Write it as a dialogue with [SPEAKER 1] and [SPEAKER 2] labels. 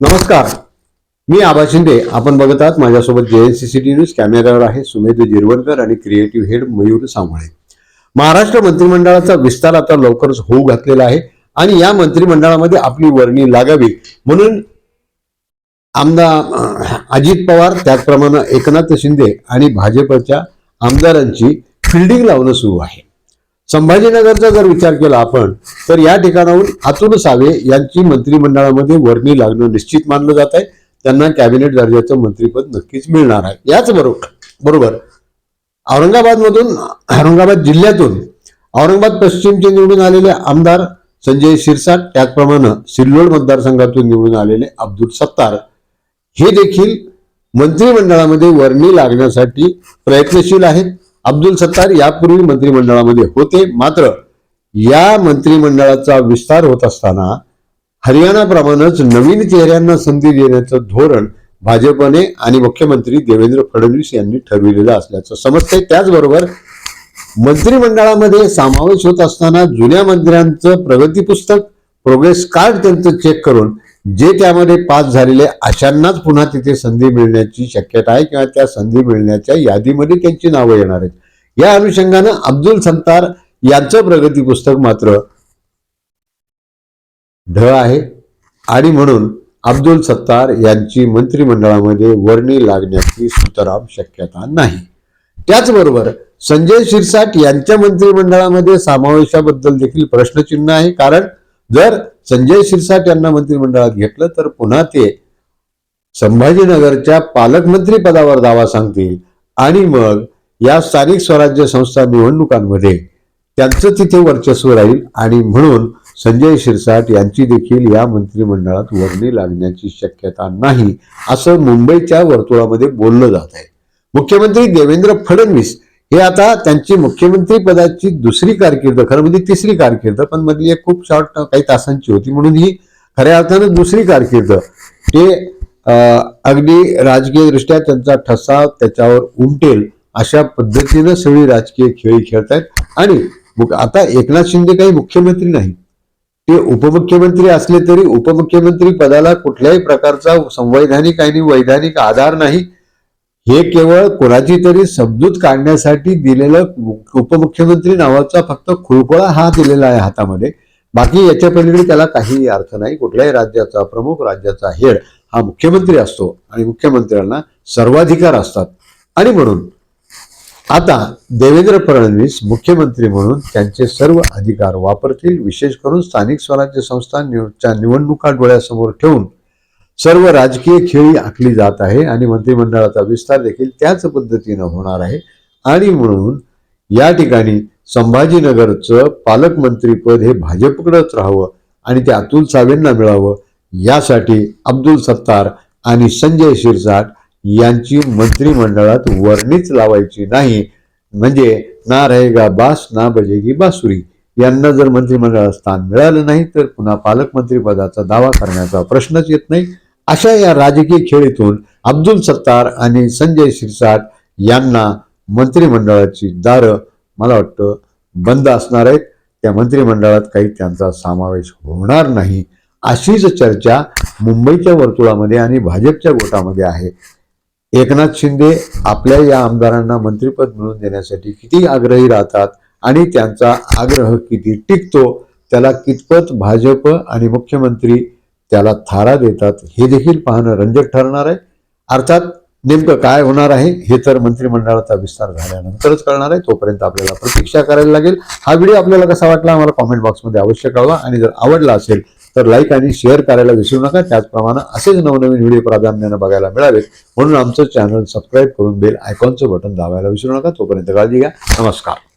[SPEAKER 1] नमस्कार. मी आबा शिंदे. आपण बघत आहात माझ्यासोबत जेएनसीसीटी न्यूज कॅमेऱ्यावर आहे सुमेध जिरवणकर आणि क्रिएटिव्ह हेड मयूर सांभाळे. महाराष्ट्र मंत्रिमंडळाचा विस्तार आता लवकरच होऊ घातलेला आहे आणि या मंत्रिमंडळामध्ये आपली वर्णी लागावी. म्हणून आमदार अजित पवार त्याचप्रमाणे एकनाथ शिंदे आणि भाजपच्या आमदारांची फिल्डिंग लावणं सुरू आहे. संभाजीनगरचा जर विचार केला आपण तर या ठिकाणाहून अतुल सावे यांची मंत्रिमंडळामध्ये वर्णी लागणं निश्चित मानलं जात आहे. त्यांना कॅबिनेट दर्जाचं मंत्रिपद नक्कीच मिळणार आहे. याच बरोबर बरोबर. औरंगाबादमधून औरंगाबाद जिल्ह्यातून औरंगाबाद पश्चिमचे निवडून आलेले आमदार संजय शिरसाट त्याचप्रमाणे सिल्लोड मतदारसंघातून निवडून आलेले अब्दुल सत्तार हे देखील मंत्रिमंडळामध्ये वर्णी लागण्यासाठी प्रयत्नशील आहेत. अब्दुल सत्तार यापूर्वी मंत्रिमंडळामध्ये होते. मात्र या मंत्रिमंडळाचा विस्तार होत असताना हरियाणाप्रमाणेच नवीन चेहऱ्यांना संधी देण्याचं धोरण भाजपने आणि मुख्यमंत्री देवेंद्र फडणवीस यांनी ठरविलेलं असल्याचं समजतंय. त्याचबरोबर मंत्रिमंडळामध्ये समावेश होत असताना जुन्या मंत्र्यांचं प्रगती पुस्तक प्रोग्रेस कार्ड त्यांचं चेक करून जे त्यामध्ये पास झालेले अशांनाच पुन्हा तिथे संधी मिळण्याची शक्यता आहे किंवा त्या संधी मिळण्याच्या यादीमध्ये त्यांची नावं येणार आहेत. या अनुषंगानं अब्दुल सत्तार यांचं प्रगती पुस्तक मात्र ढ आहे. आणि म्हणून अब्दुल सत्तार यांची मंत्रिमंडळामध्ये वर्णी लागण्याची सुतराम शक्यता नाही. त्याचबरोबर संजय शिरसाट यांच्या मंत्रिमंडळामध्ये समावेशाबद्दल देखील प्रश्नचिन्ह आहे. कारण जर संजय शिरसाट यांना मंत्रिमंडळात घेतलं तर पुन्हा ते संभाजीनगरच्या पालकमंत्री पदावर दावा सांगतील. आणि मग या स्थानिक स्वराज्य संस्था निवडणुकांमध्ये त्यांचं तिथे वर्चस्व राहील आणि म्हणून संजय शिरसाट यांची देखील या मंत्रिमंडळात वर्णी लागण्याची शक्यता नाही असं मुंबईच्या वर्तुळामध्ये बोललं जात आहे. मुख्यमंत्री देवेंद्र फडणवीस हे आता त्यांची मुख्यमंत्री पदाची दुसरी कारकीर्द खरं म्हणजे तिसरी कारकीर्द पण मधली एक खूप शॉर्ट काही तासांची होती. म्हणून ही खऱ्या अर्थानं दुसरी कारकीर्द. ते अगदी राजकीय दृष्ट्या त्यांचा ठसा त्याच्यावर उमटेल अशा पद्धतीनं सगळी राजकीय खेळी खेळतायत. आणि आता एकनाथ शिंदे काही मुख्यमंत्री नाही. ते उपमुख्यमंत्री असले तरी उपमुख्यमंत्री पदाला कुठल्याही प्रकारचा संवैधानिक आणि वैधानिक आधार नाही. हे केवळ कोणाची तरी समजूत काढण्यासाठी दिलेलं उपमुख्यमंत्री नावाचा फक्त खुळखोळा हा दिलेला आहे हातामध्ये. बाकी याच्या पलीकडे त्याला काही अर्थ नाही. कुठल्याही राज्याचा प्रमुख राज्याचा हेड हा मुख्यमंत्री असतो आणि मुख्यमंत्र्यांना सर्वाधिकार असतात. आणि म्हणून आता देवेंद्र फडणवीस मुख्यमंत्री म्हणून त्यांचे सर्व अधिकार वापरतील विशेष करून स्थानिक स्वराज्य संस्था निवडणुका डोळ्यासमोर ठेवून सर्व राजकीय खेळी आखली जात आहे आणि मंत्रिमंडळाचा विस्तार देखील त्याच पद्धतीनं होणार आहे. आणि म्हणून या ठिकाणी संभाजीनगरचं पालकमंत्रीपद हे भाजपकडेच राहावं आणि ते अतुल सावेंना मिळावं यासाठी अब्दुल सत्तार आणि संजय शिरसाट यांची मंत्रिमंडळात वर्णीच लावायची नाही. म्हणजे ना रहेगा बास ना बजेगी बासुरी. यांना जर मंत्रिमंडळात स्थान मिळालं नाही तर पुन्हा पालकमंत्रीपदाचा दावा करण्याचा प्रश्नच येत नाही. अशा या राजकीय खेळीतून अब्दुल सत्तार आणि संजय शिरसाट यांना मंत्रिमंडळाची दारं मला वाटतं बंद असणार आहेत. त्या मंत्रिमंडळात काही त्यांचा समावेश होणार नाही अशीच चर्चा मुंबईच्या वर्तुळामध्ये आणि भाजपच्या गोटामध्ये आहे. एकनाथ शिंदे आपल्या या आमदारांना मंत्रिपद मिळवून देण्यासाठी किती आग्रही राहतात आणि त्यांचा आग्रह किती टिकतो त्याला कितपत भाजप आणि मुख्यमंत्री त्याला थारा देतात. हे देखील पाहणं रंजक ठरणार आहे. अर्थात नेमकं काय होणार आहे हे तर मंत्रिमंडळाचा विस्तार झाल्यानंतरच कळणार आहे. तोपर्यंत आपल्याला प्रतीक्षा करायला लागेल. हा व्हिडिओ आपल्याला कसा वाटला आम्हाला कॉमेंट बॉक्समध्ये अवश्य कळवा. आणि जर आवडला असेल तर लाईक आणि शेअर करायला विसरू नका. त्याचप्रमाणे असेच नवनवीन व्हिडिओ प्राधान्यानं बघायला मिळावेत. म्हणून आमचं चॅनल सबस्क्राईब करून बेल आयकॉनचं बटन दाबायला विसरू नका. तोपर्यंत काळजी घ्या. नमस्कार.